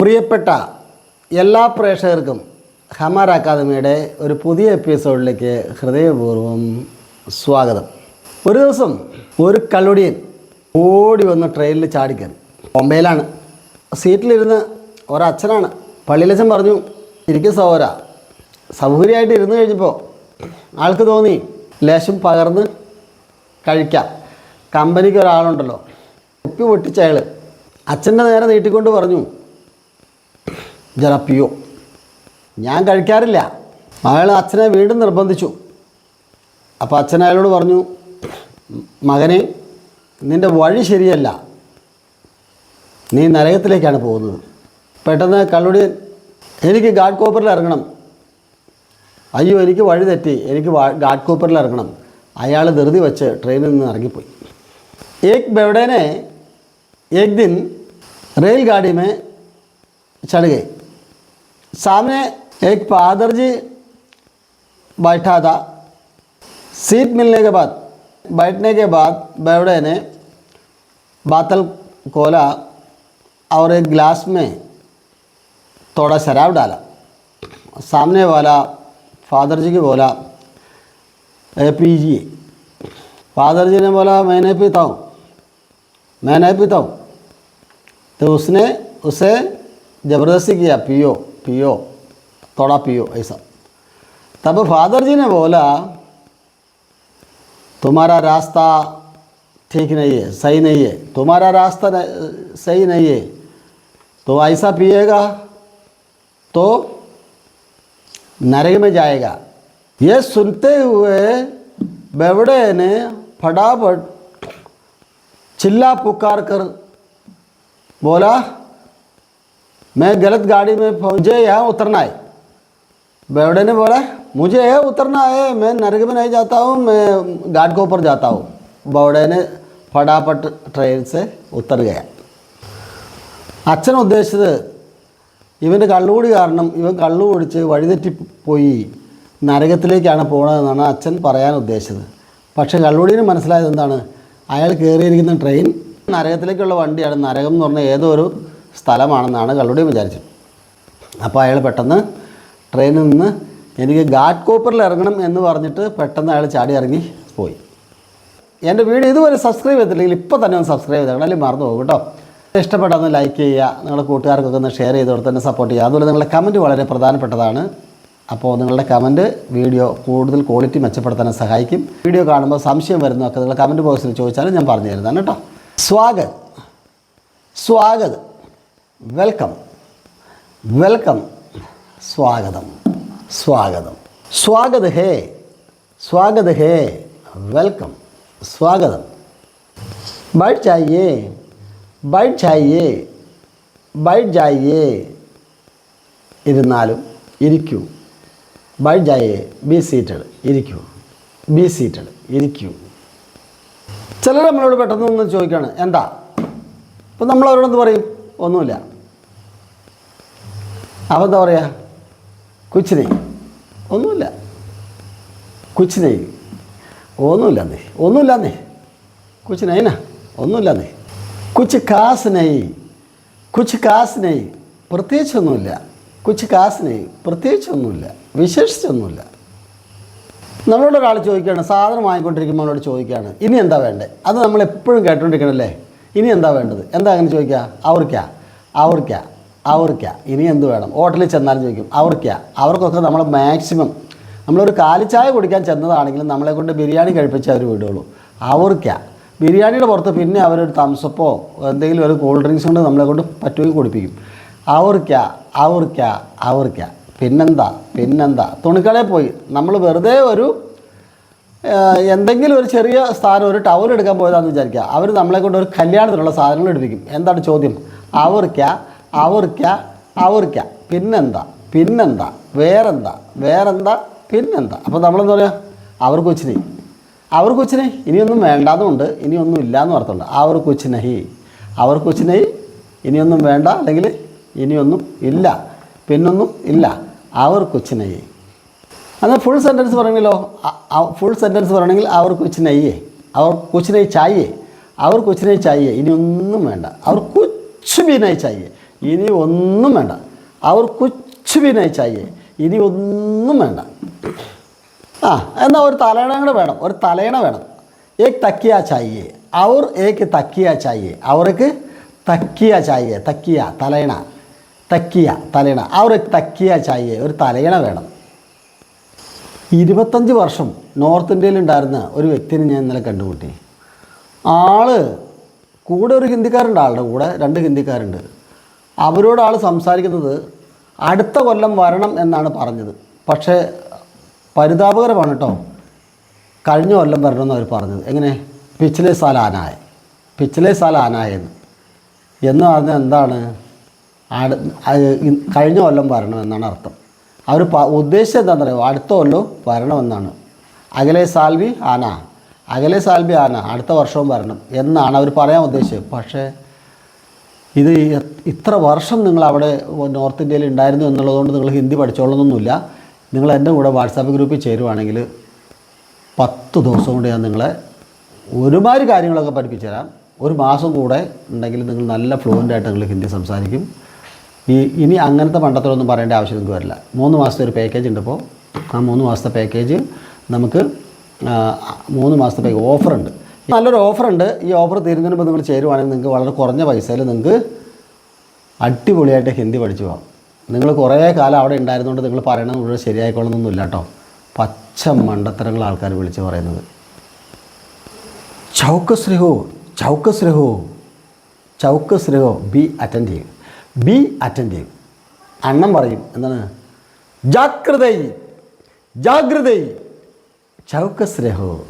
പ്രിയപ്പെട്ട എല്ലാ പ്രേക്ഷകർക്കും ഹമാർ അക്കാദമിയുടെ ഒരു പുതിയ എപ്പിസോഡിലേക്ക് ഹൃദയപൂർവം സ്വാഗതം. ഒരു ദിവസം ഒരു കള്ളുടിയൻ ഓടി വന്ന് ട്രെയിനിൽ ചാടിക്കറി ബോംബെയിലാണ്. സീറ്റിലിരുന്ന് ഒരച്ഛനാണ്. പള്ളിയിലച്ഛൻ പറഞ്ഞു ഇരിക്കും സഹോര സൗകര്യമായിട്ട് ഇരുന്ന് കഴിഞ്ഞപ്പോൾ ആൾക്ക് തോന്നി ലേശം പകർന്ന് കഴിക്കാം. കമ്പനിക്ക് ഒരാളുണ്ടല്ലോ. കുപ്പി പൊട്ടിച്ച അയാൾ അച്ഛന്റെ നേരെ നീട്ടിക്കൊണ്ട് പറഞ്ഞു ജലപ്പിയോ. ഞാൻ കഴിക്കാറില്ല. മകൾ അച്ഛനെ വീണ്ടും നിർബന്ധിച്ചു. അപ്പോൾ അച്ഛൻ അയാളോട് പറഞ്ഞു മകനെ നിന്റെ വഴി ശരിയല്ല. നീ നരകത്തിലേക്കാണ് പോകുന്നത്. പെട്ടെന്ന് കള്ളുടിയൻ എനിക്ക് ഗാഡ് കോപ്പറിൽ ഇറങ്ങണം. അയ്യോ എനിക്ക് വഴി തെറ്റി. എനിക്ക് ഗാഡ് കോപ്പറിൽ ഇറങ്ങണം. അയാൾ ധൃതി വെച്ച് ട്രെയിനിൽ നിന്ന് ഇറങ്ങിപ്പോയി. ഏക് ബെവഡേനെ ഏക് ദിൻ റെയിൽ ഗാഡിമേ മേ सामने एक फादर जी बैठा था। सीट मिलने के बाद बैठने के बाद बेवड़े ने बातल खोला और एक गिलास में थोड़ा शराब डाला। सामने वाला फादर जी को बोला "ए, पीजिए फादर जी ने बोला मैं नहीं पीता हूँ मैं नहीं पीता हूँ। तो उसने उसे ज़बरदस्ती किया पियो। पियो थोड़ा पियो ऐसा। तब फादर जी ने बोला, तुम्हारा रास्ता ठीक नहीं है, सही नहीं है। तुम्हारा रास्ता सही नहीं है। तो ऐसा पिएगा तो नरक में जाएगा। ये सुनते हुए बेवड़े ने फटाफट चिल्ला पुकार कर बोला मैं गलत गाड़ी में मुझे यहाँ उतरना है बेवड़े ने बोला मुझे यहाँ उतरना है मैं नरक में नहीं जाता हूँ मैं घाट के ऊपर जाता हूँ बेवड़े ने फटाफट ट्रेन से उतर गया അച്ഛൻ ഉദ്ദേശിച്ചത് ഇവൻ്റെ കള്ളുകൂടി കാരണം ഇവൻ കള്ളു കുടിച്ച് വഴിതെറ്റിപ്പോയി നരകത്തിലേക്കാണ് പോണതെന്നാണ് അച്ഛൻ പറയാൻ ഉദ്ദേശിച്ചത് പക്ഷേ കള്ളുകൂടിന് മനസ്സിലായത് എന്താണ് അയാൾ കയറിയിരിക്കുന്ന ട്രെയിൻ നരകത്തിലേക്കുള്ള വണ്ടിയാണ് നരകം എന്ന് പറഞ്ഞ ഏതോ ഒരു സ്ഥലമാണെന്നാണ് കള്ളുടി വിചാരിച്ചത്. അപ്പോൾ അയാൾ പെട്ടെന്ന് ട്രെയിനിൽ നിന്ന് എനിക്ക് ഗാഡ് കോപ്പറിൽ ഇറങ്ങണം എന്ന് പറഞ്ഞിട്ട് പെട്ടെന്ന് അയാൾ ചാടി ഇറങ്ങി പോയി. എന്റെ വീഡിയോ ഇതുവരെ സബ്സ്ക്രൈബ് ചെയ്തിട്ടില്ലെങ്കിൽ ഇപ്പോൾ തന്നെ ഒന്ന് സബ്സ്ക്രൈബ് ചെയ്തേക്കണം അല്ലെങ്കിൽ മറന്നു പോകും കേട്ടോ. ഇഷ്ടപ്പെട്ടൊന്ന് ലൈക്ക് ചെയ്യുക നിങ്ങളുടെ കൂട്ടുകാർക്കൊക്കെ ഒന്ന് ഷെയർ ചെയ്ത് കൊടുത്ത് തന്നെ സപ്പോർട്ട് ചെയ്യുക. അതുപോലെ നിങ്ങളുടെ കമന്റ് വളരെ പ്രധാനപ്പെട്ടതാണ്. അപ്പോൾ നിങ്ങളുടെ കമന്റ് വീഡിയോ കൂടുതൽ ക്വാളിറ്റി മെച്ചപ്പെടുത്താൻ സഹായിക്കും. വീഡിയോ കാണുമ്പോൾ സംശയം വരുന്നതൊക്കെ നിങ്ങൾ കമന്റ് ബോക്സിൽ ചോദിച്ചാലും ഞാൻ പറഞ്ഞു തരുന്നതാണ് കേട്ടോ. സ്വാഗത്. സ്വാഗത്. വെൽക്കം വെൽക്കം സ്വാഗതം സ്വാഗതം സ്വാഗത് ഹേ സ്വാഗത് ഹേ വെൽക്കം സ്വാഗതം बैठ जाइए बैठ जाइए बैठ जाइए ഇരുന്നാലും ഇരിക്കൂ ബൈറ്റ് ജായേ ബി സീറ്റഡ് ഇരിക്കൂ ബി സീറ്റഡ് ഇരിക്കൂ ചിലർ നമ്മളോട് പെട്ടെന്ന് ഒന്ന് ചോദിക്കുകയാണ് എന്താ അപ്പം നമ്മൾ അവരോടൊന്ന് പറയും ഒന്നുമില്ല. അപ്പോൾ എന്താ പറയുക കുച്ച് ഒന്നുമില്ല. കുച്ച് ഒന്നുമില്ല നീ ഒന്നുമില്ല നീ കുച്ച് ഒന്നുമില്ല നീ കുച്ച് കാസ് നെയ് കുച്ച് കാസ് നെയ് പ്രത്യേകിച്ചൊന്നുമില്ല. കുച്ച് കാസ് നെയ് പ്രത്യേകിച്ചൊന്നുമില്ല. വിശേഷിച്ചൊന്നുമില്ല. നമ്മളോട് ഒരാൾ ചോദിക്കുകയാണ് സാധനം വാങ്ങിക്കൊണ്ടിരിക്കുമ്പോൾ നമ്മളോട് ചോദിക്കുകയാണ് ഇനി എന്താ വേണ്ടേ? അത് നമ്മൾ എപ്പോഴും കേട്ടോണ്ടിരിക്കണല്ലേ ഇനി എന്താ വേണ്ടത്? എന്താ അങ്ങനെ ചോദിക്കുക അവർക്കാ. അവർക്കാ. അവർക്കാ. ഇനി എന്ത് വേണം? ഹോട്ടലിൽ ചെന്നാലും ചോദിക്കും അവർക്കാ. അവർക്കൊക്കെ നമ്മൾ മാക്സിമം നമ്മളൊരു കാലിച്ചായ കുടിക്കാൻ ചെന്നതാണെങ്കിലും നമ്മളെ കൊണ്ട് ബിരിയാണി കഴിപ്പിച്ച് അവർ വിടുകയുള്ളൂ അവർക്കാ. ബിരിയാണിയുടെ പുറത്ത് പിന്നെ അവരൊരു തംസപ്പോ എന്തെങ്കിലും ഒരു കൂൾ ഡ്രിങ്ക്സ് കൊണ്ട് നമ്മളെ കൊണ്ട് പറ്റുമെങ്കിൽ കുടിപ്പിക്കും. അവർക്കാ. അവർക്കാ. അവർക്കാ. പിന്നെന്താ? പിന്നെന്താ? തുണിക്കടയിൽ പോയി. നമ്മൾ വെറുതെ ഒരു എന്തെങ്കിലും ഒരു ചെറിയ സ്ഥാനം ഒരു ടവർ എടുക്കാൻ പോയതാണെന്ന് വിചാരിക്കുക. അവർ നമ്മളെ കൊണ്ട് ഒരു കല്യാണത്തിനുള്ള സാധനങ്ങൾ എടുപ്പിക്കും. എന്താണ് ചോദ്യം? അവർക്ക അവർക്ക അവർക്ക. പിന്നെന്താ? പിന്നെന്താ? വേറെന്താ? വേറെന്താ? പിന്നെന്താ? അപ്പോൾ നമ്മളെന്താ പറയുക അവർ കൊച്ചിനെ. അവർ കൊച്ചിനെ? ഇനിയൊന്നും വേണ്ടാന്നുണ്ട്. ഇനിയൊന്നും ഇല്ലയെന്ന് അർത്ഥമുണ്ട് അവർ കൊച്ചിനഹി അവർ കൊച്ചിനെ ഇനിയൊന്നും വേണ്ട. അല്ലെങ്കിൽ ഇനിയൊന്നും ഇല്ല. പിന്നൊന്നും ഇല്ല. അവർ കൊച്ചിനഹി എന്നാൽ ഫുൾ സെന്റൻസ് പറയണല്ലോ. ഫുൾ സെന്റൻസ് പറയണമെങ്കിൽ അവർ കൊച്ചിനയ്യേ അവർ കൊച്ചിനെ ചായേ അവർ കൊച്ചിനെ ചായേ ഇനി ഒന്നും വേണ്ട. അവർ കൊച്ചു ബീനായി ചായേ ഇനി ഒന്നും വേണ്ട. അവർ കൊച്ചു ബീനായി ചായേ ഇനി ഒന്നും വേണ്ട. ആ എന്നാൽ ഒരു തലയണ കൂടെ വേണം ഒരു തലയണ വേണം. ഏക് തക്കിയ ചായേ അവർ ഏക്ക് തക്കിയ ചായേ അവർക്ക് തക്കിയ ചായേ തക്കിയ തലയണ തക്കിയ തലയണ അവർ തക്കിയ ചായേ ഒരു തലയണ വേണം. ഇരുപത്തഞ്ച് വർഷം നോർത്ത് ഇന്ത്യയിൽ ഉണ്ടായിരുന്ന ഒരു വ്യക്തിനെ ഞാൻ ഇന്നലെ കണ്ടുമുട്ടി. ആൾ കൂടെ ഒരു ഹിന്ദിക്കാരുണ്ട് ആളുടെ കൂടെ രണ്ട് ഹിന്ദിക്കാരുണ്ട്. അവരോട് ആൾ സംസാരിക്കുന്നത് അടുത്ത കൊല്ലം വരണം എന്നാണ് പറഞ്ഞത്. പക്ഷേ പരിതാപകരമാണ് കേട്ടോ കഴിഞ്ഞ കൊല്ലം വരണമെന്ന് അവർ പറഞ്ഞത്. എങ്ങനെ? പിച്ചിലെ സാല ആനായ. പിച്ചിലെ സാല ആനായെന്ന് എന്ന്. പറഞ്ഞാൽ എന്താണ്? കഴിഞ്ഞ കൊല്ലം വരണം എന്നാണ് അർത്ഥം. അവർ ഉദ്ദേശിച്ചത് എന്താണെന്ന് പറയുക അടുത്ത കൊല്ലം വരണമെന്നാണ് അകലെ സാൽവി ആന. അകലെ സാൽവി ആന അടുത്ത വർഷവും വരണം എന്നാണ് അവർ പറയാൻ ഉദ്ദേശിച്ചത്. പക്ഷേ ഇത് ഇത്ര വർഷം നിങ്ങൾ അവിടെ നോർത്ത് ഇന്ത്യയിൽ ഉണ്ടായിരുന്നു എന്നുള്ളതുകൊണ്ട് നിങ്ങൾ ഹിന്ദി പഠിച്ചോളണമെന്നൊന്നുമില്ല. നിങ്ങൾ എന്റെ കൂടെ വാട്സാപ്പ് ഗ്രൂപ്പിൽ ചേരുവാണെങ്കിൽ പത്ത് ദിവസം കൊണ്ട് ഞാൻ നിങ്ങളെ ഒരുമാതിരി കാര്യങ്ങളൊക്കെ പഠിപ്പിച്ചു തരാം ഒരു മാസം കൂടെ ഉണ്ടെങ്കിൽ നിങ്ങൾ നല്ല ഫ്ലുവന്റ് ആയിട്ട് നിങ്ങൾ ഹിന്ദി സംസാരിക്കും. ഈ ഇനി അങ്ങനത്തെ പണ്ടത്തോടൊന്നും പറയേണ്ട ആവശ്യം നിങ്ങൾക്ക് വരില്ല. മൂന്ന് മാസത്തെ ഒരു പാക്കേജ് ഉണ്ട് ഇപ്പോൾ ആ മൂന്ന് മാസത്തെ പാക്കേജ് നമുക്ക് മൂന്ന് മാസത്തെ പാക്കേജ് ഓഫറുണ്ട് നല്ലൊരു ഓഫറുണ്ട് ഈ ഓഫർ തീരുന്നതിന് മുമ്പ് നിങ്ങൾ ചേരുവാണെങ്കിൽ നിങ്ങൾക്ക് വളരെ കുറഞ്ഞ പൈസയിൽ നിങ്ങൾക്ക് അടിപൊളിയായിട്ട് ഹിന്ദി പഠിച്ചു പോകാം നിങ്ങൾ കുറേ കാലം അവിടെ ഉണ്ടായിരുന്നുകൊണ്ട് നിങ്ങൾ പറയണത് മുഴുവൻ ശരിയായിക്കൊള്ളുന്നൊന്നുമില്ല കേട്ടോ. പച്ച മണ്ടത്തരങ്ങൾ ആൾക്കാർ വിളിച്ച് പറയുന്നത്. ചൗക്കസ് രഹോ ചൗക്കസ് രഹോ ചൗക്കസ് രഹോ ബി അറ്റന്റീവ് ബി അറ്റന്റീവ് അണ്ണം പറയും. എന്താണ്? ജാഗ്രതൈ ജാഗ്രതൈ. ചൗക്കസ് രഹോ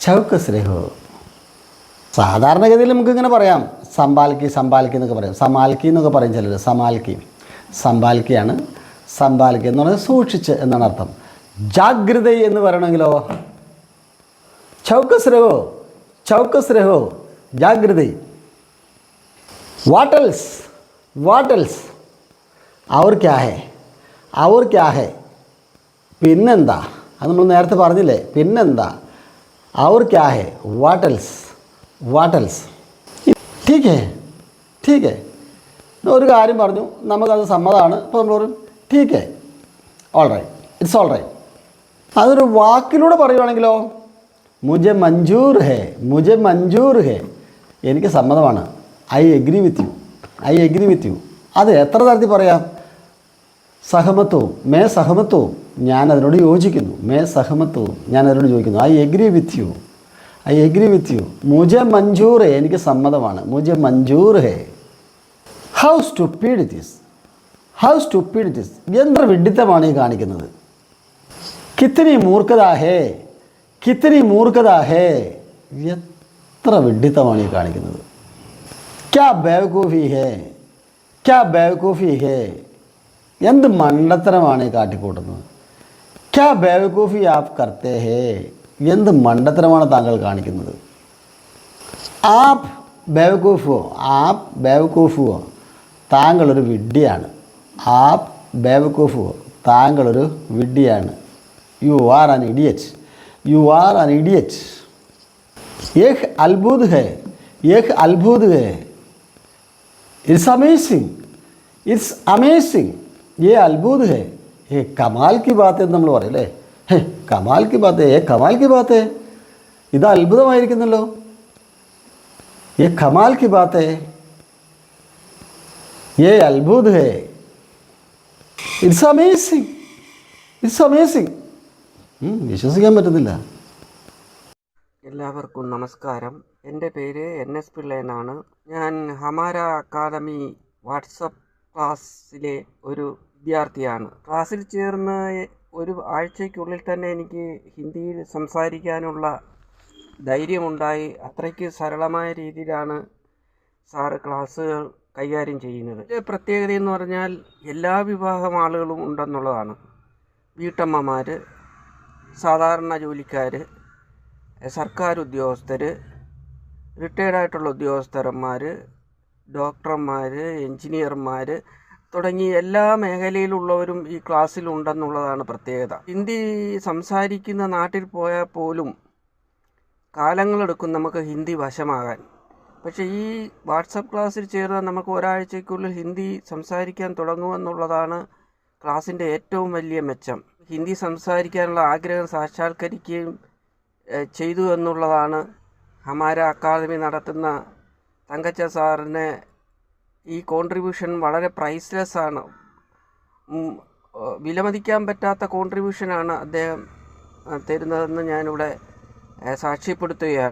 ചൗക്കസ് രഹോ സാധാരണഗതിയിൽ നമുക്ക് ഇങ്ങനെ പറയാം. സമ്പാൽക്കി സമ്പാൽക്കി എന്നൊക്കെ പറയാം. സമാൽക്കി എന്നൊക്കെ പറയും ചിലർ സമാൽക്കി. സമ്പാൽക്കിയാണ് സമ്പാൽക്കി എന്ന് പറഞ്ഞാൽ സൂക്ഷിച്ച് എന്നാണ് അർത്ഥം. ജാഗ്രത എന്ന് പറയണമെങ്കിലോ? ചൗക്കസ് രഹോ ചൗക്കസ് രഹോ ജാഗ്രത വാട്ടൽസ് വാട്ടൽസ് അവർ ക്യാ ഹേ അവർ ക്യാ പിന്നെന്താ അത് നമ്മൾ നേരത്തെ പറഞ്ഞില്ലേ? പിന്നെന്താ അവർ ക്യാ ഹേ വാട്ടൽസ് വാട്ടൽസ് ടീക്ക് ടീക്കേ ടീക്ക് ഒരു കാര്യം പറഞ്ഞു. നമുക്കത് സമ്മതമാണ് അപ്പോൾ നമ്മൾ പറയും ടീക്കേ all right it's all right അതൊരു വാക്കിലൂടെ പറയുവാണെങ്കിലോ മുജെ മഞ്ജൂർ ഹേ മുജെ മഞ്ജൂർ ഹേ എനിക്ക് സമ്മതമാണ്. I agree with you I agree with you അത് എത്ര തരത്തിൽ പറയാം? സഹമത്വവും മേ സഹമത്വവും ഞാൻ അതിനോട് യോജിക്കുന്നു. മേ സഹമത്വവും ഞാൻ അതിനോട് യോജിക്കുന്നു. I agree with you I agree with you മുജെ മഞ്ജൂർ ഹേ എനിക്ക് സമ്മതമാണ്. മുജെ മഞ്ജൂർ ഹേ. How stupid it is how stupid it is എന്ത്ര വിഡിത്തമാണ് ഈ കാണിക്കുന്നത്? കിത്തിനി മൂർഖതാഹേ കിത്തിനി മൂർഖതാഹേ എത്ര വിഡിത്തമാണ് ഈ കാണിക്കുന്നത്? ക്യാ ബേവക്കൂഫി ഹേ ക്യാ ബേവക്കൂഫി ഹേ എന്ത് മണ്ടത്തരമാണ് ഈ കാട്ടിക്കൂട്ടുന്നത്? ക്യാ ബേവക്കൂഫി ആപ്പ് കർത്തേ ഹേ എന്ത് മണ്ടത്തരമാണ് താങ്കൾ കാണിക്കുന്നത്? ആപ്പ് ബേവക്കൂഫോ ആപ്പ് ബേവക്കൂഫുവോ താങ്കളൊരു വിഡ്ഢിയാണ്. ആപ്പ് ബേവക്കൂഫുവോ താങ്കളൊരു വിഡ്ഢിയാണ്. You are an idiot you are an idiot യഹ് അത്ഭുത് ഹേ യഹ് അത്ഭുത് ഹേ इट्स अमेजिंग इट्स अमेजिंग ये अद्भुत है ये कमाल की बात എന്ന് നമ്മൾ പറയും അല്ലേ ഹേ കമാൽ की बात है ये कमाल की बात है ഇത് അത്ഭുതമായിരിക്കുന്നല്ലോ ये कमाल की बात है ये अद्भुत है ഇറ്റ്സ് അമേസിങ് ഇറ്റ്സ് അമേസിങ് വിശ്വസിക്കാൻ പറ്റുന്നില്ല എല്ലാവർക്കും നമസ്കാരം എന്റെ പേര് എൻ എസ് പിള്ള എന്നാണ് ഞാൻ ഹമാര അക്കാദമി വാട്സപ്പ് ക്ലാസ്സിലെ ഒരു വിദ്യാർത്ഥിയാണ്. ക്ലാസ്സിൽ ചേർന്ന് ഒരു ആഴ്ചയ്ക്കുള്ളിൽ തന്നെ എനിക്ക് ഹിന്ദിയിൽ സംസാരിക്കാനുള്ള ധൈര്യമുണ്ടായി. അത്രയ്ക്ക് സരളമായ രീതിയിലാണ് സാറ് ക്ലാസ്സുകൾ കൈകാര്യം ചെയ്യുന്നത്. ഇതിന്റെ പ്രത്യേകത എന്ന് പറഞ്ഞാൽ എല്ലാ വിഭാഗം ആളുകളും ഉണ്ടെന്നുള്ളതാണ്. വീട്ടമ്മമാർ സാധാരണ ജോലിക്കാർ സർക്കാർ ഉദ്യോഗസ്ഥർ റിട്ടയർഡായിട്ടുള്ള ഉദ്യോഗസ്ഥന്മാർ ഡോക്ടർമാർ എൻജിനീയർമാർ തുടങ്ങി എല്ലാ മേഖലയിലുള്ളവരും ഈ ക്ലാസ്സിലുണ്ടെന്നുള്ളതാണ് പ്രത്യേകത. ഹിന്ദി സംസാരിക്കുന്ന നാട്ടിൽ പോയാൽ പോലും കാലങ്ങളെടുക്കും നമുക്ക് ഹിന്ദി വശമാകാൻ. പക്ഷേ ഈ വാട്സപ്പ് ക്ലാസ്സിൽ ചേർന്നാൽ നമുക്ക് ഒരാഴ്ചയ്ക്കുള്ളിൽ ഹിന്ദി സംസാരിക്കാൻ തുടങ്ങുമെന്നുള്ളതാണ് ക്ലാസ്സിന്റെ ഏറ്റവും വലിയ മെച്ചം. ഹിന്ദി സംസാരിക്കാനുള്ള ആഗ്രഹം സാക്ഷാത്കരിക്കുകയും ചെയ്തു എന്നുള്ളതാണ് ഹമാര അക്കാദമി നടത്തുന്ന തങ്കച്ച സാറിന് ഈ കോൺട്രിബ്യൂഷൻ വളരെ പ്രൈസ്ലെസ് ആണ്. വിലമതിക്കാൻ പറ്റാത്ത കോൺട്രിബ്യൂഷനാണ് അദ്ദേഹം തരുന്നതെന്ന് ഞാനിവിടെ സാക്ഷ്യപ്പെടുത്തുകയാണ്.